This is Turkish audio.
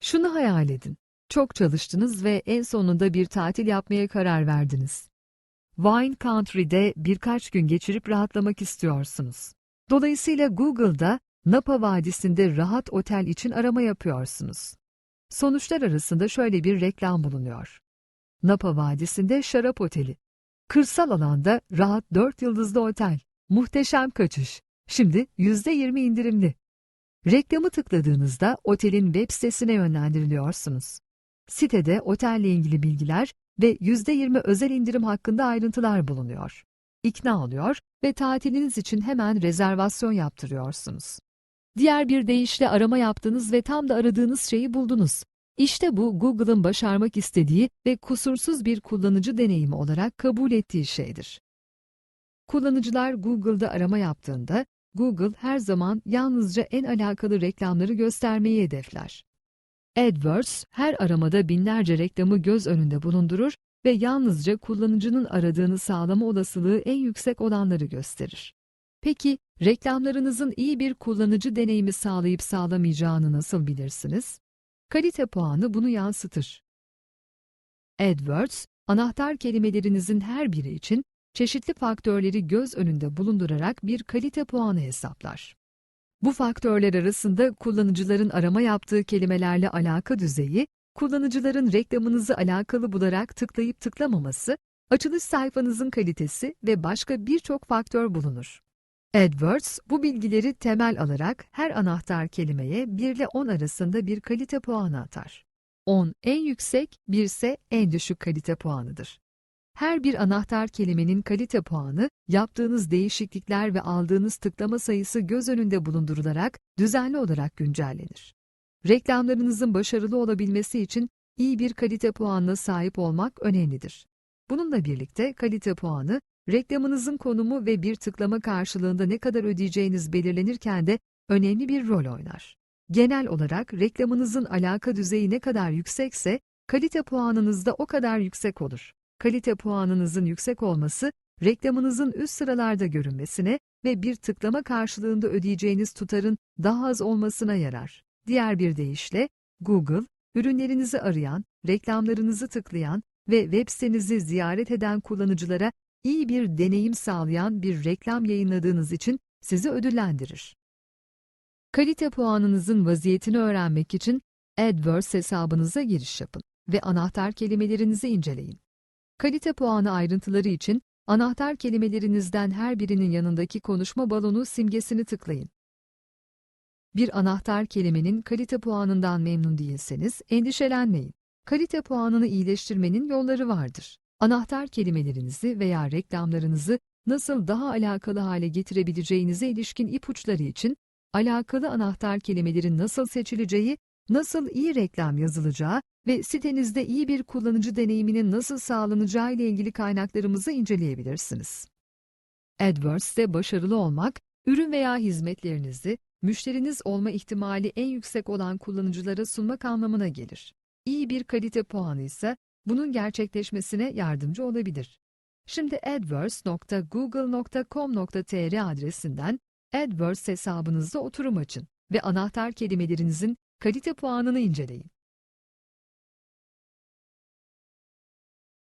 Şunu hayal edin. Çok çalıştınız ve en sonunda bir tatil yapmaya karar verdiniz. Wine Country'de birkaç gün geçirip rahatlamak istiyorsunuz. Dolayısıyla Google'da Napa Vadisi'nde rahat otel için arama yapıyorsunuz. Sonuçlar arasında şöyle bir reklam bulunuyor. Napa Vadisi'nde şarap oteli. Kırsal alanda rahat 4 yıldızlı otel. Muhteşem kaçış. Şimdi %20 indirimli. Reklamı tıkladığınızda otelin web sitesine yönlendiriliyorsunuz. Sitede otelle ilgili bilgiler ve %20 özel indirim hakkında ayrıntılar bulunuyor. İkna oluyor ve tatiliniz için hemen rezervasyon yaptırıyorsunuz. Diğer bir deyişle arama yaptınız ve tam da aradığınız şeyi buldunuz. İşte bu Google'ın başarmak istediği ve kusursuz bir kullanıcı deneyimi olarak kabul ettiği şeydir. Kullanıcılar Google'da arama yaptığında, Google her zaman yalnızca en alakalı reklamları göstermeyi hedefler. AdWords, her aramada binlerce reklamı göz önünde bulundurur ve yalnızca kullanıcının aradığını sağlama olasılığı en yüksek olanları gösterir. Peki, reklamlarınızın iyi bir kullanıcı deneyimi sağlayıp sağlamayacağını nasıl bilirsiniz? Kalite puanı bunu yansıtır. AdWords, anahtar kelimelerinizin her biri için çeşitli faktörleri göz önünde bulundurarak bir kalite puanı hesaplar. Bu faktörler arasında kullanıcıların arama yaptığı kelimelerle alaka düzeyi, kullanıcıların reklamınızı alakalı bularak tıklayıp tıklamaması, açılış sayfanızın kalitesi ve başka birçok faktör bulunur. AdWords, bu bilgileri temel alarak her anahtar kelimeye 1 ile 10 arasında bir kalite puanı atar. 10 en yüksek, 1 ise en düşük kalite puanıdır. Her bir anahtar kelimenin kalite puanı, yaptığınız değişiklikler ve aldığınız tıklama sayısı göz önünde bulundurularak düzenli olarak güncellenir. Reklamlarınızın başarılı olabilmesi için iyi bir kalite puanına sahip olmak önemlidir. Bununla birlikte kalite puanı, reklamınızın konumu ve bir tıklama karşılığında ne kadar ödeyeceğiniz belirlenirken de önemli bir rol oynar. Genel olarak reklamınızın alaka düzeyi ne kadar yüksekse, kalite puanınız da o kadar yüksek olur. Kalite puanınızın yüksek olması, reklamınızın üst sıralarda görünmesine ve bir tıklama karşılığında ödeyeceğiniz tutarın daha az olmasına yarar. Diğer bir deyişle, Google, ürünlerinizi arayan, reklamlarınızı tıklayan ve web sitenizi ziyaret eden kullanıcılara iyi bir deneyim sağlayan bir reklam yayınladığınız için sizi ödüllendirir. Kalite puanınızın vaziyetini öğrenmek için AdWords hesabınıza giriş yapın ve anahtar kelimelerinizi inceleyin. Kalite puanı ayrıntıları için anahtar kelimelerinizden her birinin yanındaki konuşma balonu simgesini tıklayın. Bir anahtar kelimenin kalite puanından memnun değilseniz endişelenmeyin. Kalite puanını iyileştirmenin yolları vardır. Anahtar kelimelerinizi veya reklamlarınızı nasıl daha alakalı hale getirebileceğinize ilişkin ipuçları için alakalı anahtar kelimelerin nasıl seçileceği, nasıl iyi reklam yazılacağı ve sitenizde iyi bir kullanıcı deneyiminin nasıl sağlanacağı ile ilgili kaynaklarımızı inceleyebilirsiniz. AdWords'te başarılı olmak, ürün veya hizmetlerinizi müşteriniz olma ihtimali en yüksek olan kullanıcılara sunmak anlamına gelir. İyi bir kalite puanı ise bunun gerçekleşmesine yardımcı olabilir. Şimdi adwords.google.com.tr adresinden AdWords hesabınızda oturum açın ve anahtar kelimelerinizin kalite puanını inceleyin.